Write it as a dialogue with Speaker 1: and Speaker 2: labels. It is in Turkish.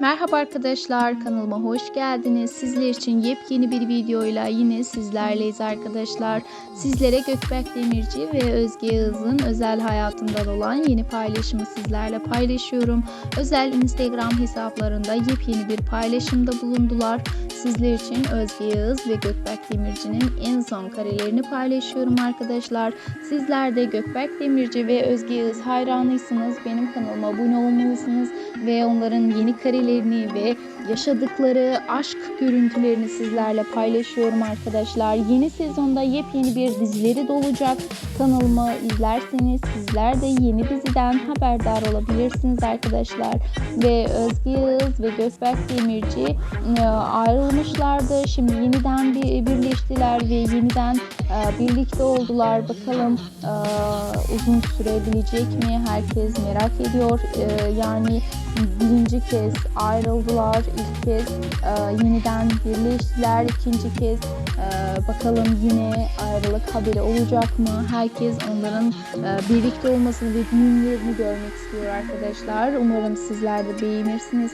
Speaker 1: Merhaba arkadaşlar kanalıma hoş geldiniz. Sizler için yepyeni bir videoyla yine sizlerleyiz arkadaşlar. Sizlere Gökberk Demirci ve Özge Yağız'ın özel hayatından olan yeni paylaşımı sizlerle paylaşıyorum. Özel Instagram hesaplarında yepyeni bir paylaşımda bulundular. Sizler için Özge Yağız ve Gökberk Demirci'nin en son karelerini paylaşıyorum arkadaşlar. Sizler de Gökberk Demirci ve Özge Yağız hayranıysanız benim kanalıma abone olmalısınız ve onların yeni karelerini ve yaşadıkları aşk görüntülerini sizlerle paylaşıyorum arkadaşlar. Yeni sezonda yepyeni bir dizileri de olacak. Kanalımı izlerseniz sizler de yeni diziden haberdar olabilirsiniz arkadaşlar. Ve Özge Yağız ve Gökberk Demirci e, ayrılmışlardı. Şimdi yeniden bir birleştiler ve yeniden e, birlikte oldular. Bakalım e, uzun sürebilecek mi? Herkes merak ediyor. E, yani birinci kez ayrıldılar. ilk kez e, yeniden birleştiler. ikinci kez e, bakalım yine ayrılık haberi olacak mı? Herkes onların e, birlikte olmasını ve düğünlerini görmek istiyor arkadaşlar. Umarım sizler de beğenirsiniz.